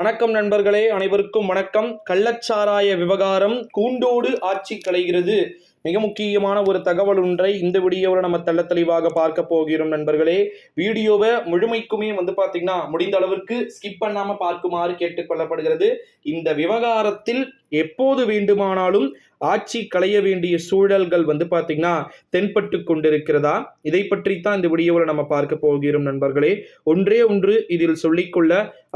வணக்கம் நண்பர்களே அனைவருக்கும் வணக்கம். கள்ளச்சாராய விவகாரம் கூண்டோடு ஆட்சி கலைகிறது. மிக முக்கியமான ஒரு தகவல் ஒன்றை இந்த வீடியோவில் நம்ம தெள்ள தெளிவாக பார்க்க போகிறோம் நண்பர்களே. வீடியோவை முழுமைக்குமே வந்து பார்த்தீங்கன்னா முடிந்த அளவிற்கு ஸ்கிப் பண்ணாமல் பார்க்குமாறு கேட்டுக்கொள்ளப்படுகிறது. இந்த விவகாரத்தில் எப்போது வேண்டுமானாலும் ஆட்சி களைய வேண்டிய சூழல்கள் வந்து பார்த்தீங்கன்னா தென்பட்டு கொண்டிருக்கிறதா? இதை பற்றி தான் இந்த வீடியோவில் நம்ம பார்க்க போகிறோம் நண்பர்களே. ஒன்றே ஒன்று இதில் சொல்லிக்கொள்ள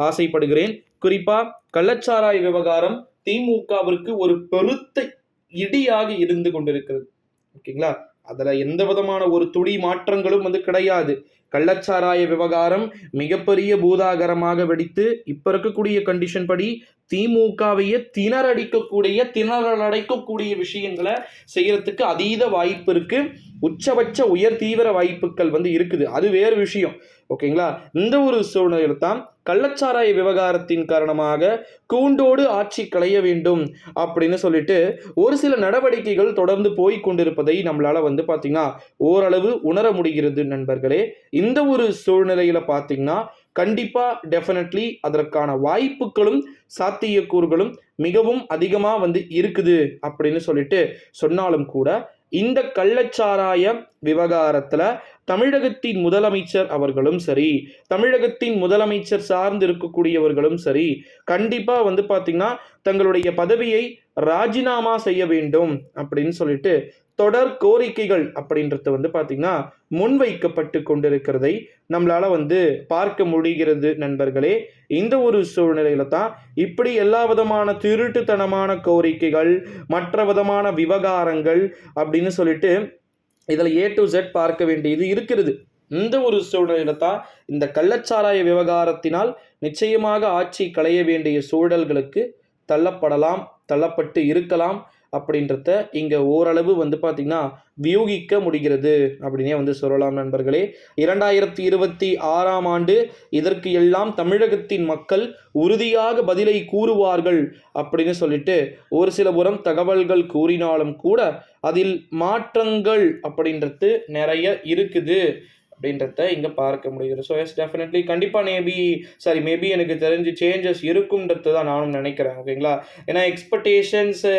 ஆசைப்படுகிறேன். குறிப்பாக கள்ளச்சாராய விவகாரம் திமுகவிற்கு ஒரு பெருத்த இடியாக இருந்து கொண்டிருக்கிறது. ஓகேங்களா? அதில் எந்த விதமான ஒரு துளி மாற்றங்களும் வந்து கிடையாது. கள்ளச்சாராய விவகாரம் மிகப்பெரிய பூதாகரமாக வெடித்து இப்போ இருக்கக்கூடிய கண்டிஷன் படி திமுகவையே திணறடிக்கக்கூடிய திணறடைக்கக்கூடிய விஷயங்களை செய்யறதுக்கு அதீத வாய்ப்பு இருக்குது உச்சபட்ச உயர் தீவிர வாய்ப்புகள் வந்து இருக்குது. அது வேறு விஷயம். ஓகேங்களா? இந்த ஒரு சூழ்நிலையில் தான் கள்ளச்சாராய விவகாரத்தின் காரணமாக கூண்டோடு ஆட்சி களைய வேண்டும் அப்படின்னு சொல்லிட்டு ஒரு சில நடவடிக்கைகள் தொடர்ந்து போய் கொண்டிருப்பதை நம்மளால வந்து பார்த்தீங்கன்னா ஓரளவு உணர முடிகிறது நண்பர்களே. இந்த ஒரு சூழ்நிலையில பார்த்தீங்கன்னா கண்டிப்பாக டெஃபினெட்லி அதற்கான வாய்ப்புகளும் சாத்தியக்கூறுகளும் மிகவும் அதிகமாக வந்து இருக்குது அப்படின்னு சொல்லிட்டு சொன்னாலும் கூட இந்த கள்ளச்சாராய விவகாரத்துல தமிழகத்தின் முதலமைச்சர் அவர்களும் சரி தமிழகத்தின் முதலமைச்சர் சார்ந்து இருக்கக்கூடியவர்களும் சரி கண்டிப்பா வந்து பாத்தீங்கன்னா தங்களுடைய பதவியை ராஜினாமா செய்ய வேண்டும் அப்படின்னு சொல்லிட்டு தொடர் கோரிக்கைகள் அப்படின்றது வந்து பார்த்தீங்கன்னா முன்வைக்கப்பட்டு கொண்டிருக்கிறதை நம்மளால வந்து பார்க்க முடிகிறது நண்பர்களே. இந்த ஒரு சூழ்நிலையில தான் இப்படி எல்லா விதமான திருட்டுத்தனமான கோரிக்கைகள் மற்ற விதமான விவகாரங்கள் அப்படின்னு சொல்லிட்டு இதில் ஏ டு ஜெட் பார்க்க வேண்டியது இருக்கிறது. இந்த ஒரு சூழ்நிலையில தான் இந்த கள்ளச்சாராய விவகாரத்தினால் நிச்சயமாக ஆட்சி களைய வேண்டிய சூழல்களுக்கு தள்ளப்படலாம் தள்ளப்பட்டு இருக்கலாம். அப்படின்றத இங்கே ஓரளவு வந்து பார்த்திங்கன்னா வியூகிக்க முடிகிறது அப்படின்னே வந்து சொல்லலாம் நண்பர்களே. இரண்டாயிரத்தி இருபத்தி ஆறாம் ஆண்டு இதற்கு எல்லாம் தமிழகத்தின் மக்கள் உறுதியாக பதிலை கூறுவார்கள் அப்படின்னு சொல்லிட்டு ஒரு சில புறம் தகவல்கள் கூறினாலும் கூட அதில் மாற்றங்கள் அப்படின்றது நிறைய இருக்குது. அப்படின்றத இங்கே பார்க்க முடியுது. ஸோ எஸ் டெஃபினெட்லி கண்டிப்பாக மேபி சாரி மேபி எனக்கு தெரிஞ்சு சேஞ்சஸ் இருக்குன்றது தான் நானும் நினைக்கிறேன் ஓகேங்களா? ஏன்னா எக்ஸ்பெக்டேஷன்ஸு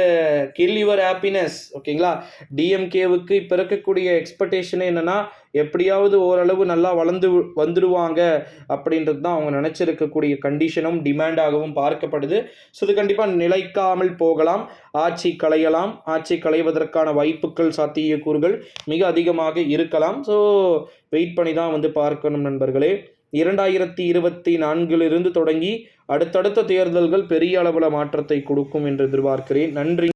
கில் யுவர் ஹாப்பினஸ் ஓகேங்களா? டிஎம்கேவுக்கு இப்போ இருக்கக்கூடிய எக்ஸ்பெக்டேஷன் என்னென்னா எப்படியாவது ஓரளவு நல்லா வளர்ந்து வந்துடுவாங்க அப்படின்றது தான் அவங்க நினச்சிருக்கக்கூடிய கண்டிஷனும் டிமாண்டாகவும் பார்க்கப்படுது. ஸோ இது கண்டிப்பாக நிலைக்காமல் போகலாம் ஆட்சி களையலாம் ஆட்சி களைவதற்கான வாய்ப்புகள் சாத்தியக்கூறுகள் மிக அதிகமாக இருக்கலாம். ஸோ வெயிட் பண்ணி தான் வந்து பார்க்கணும் நண்பர்களே. இரண்டாயிரத்தி இருபத்தி நான்கிலிருந்து தொடங்கி அடுத்தடுத்த தேர்தல்கள் பெரிய அளவில் மாற்றத்தை கொடுக்கும் என்று எதிர்பார்க்கிறேன். நன்றி.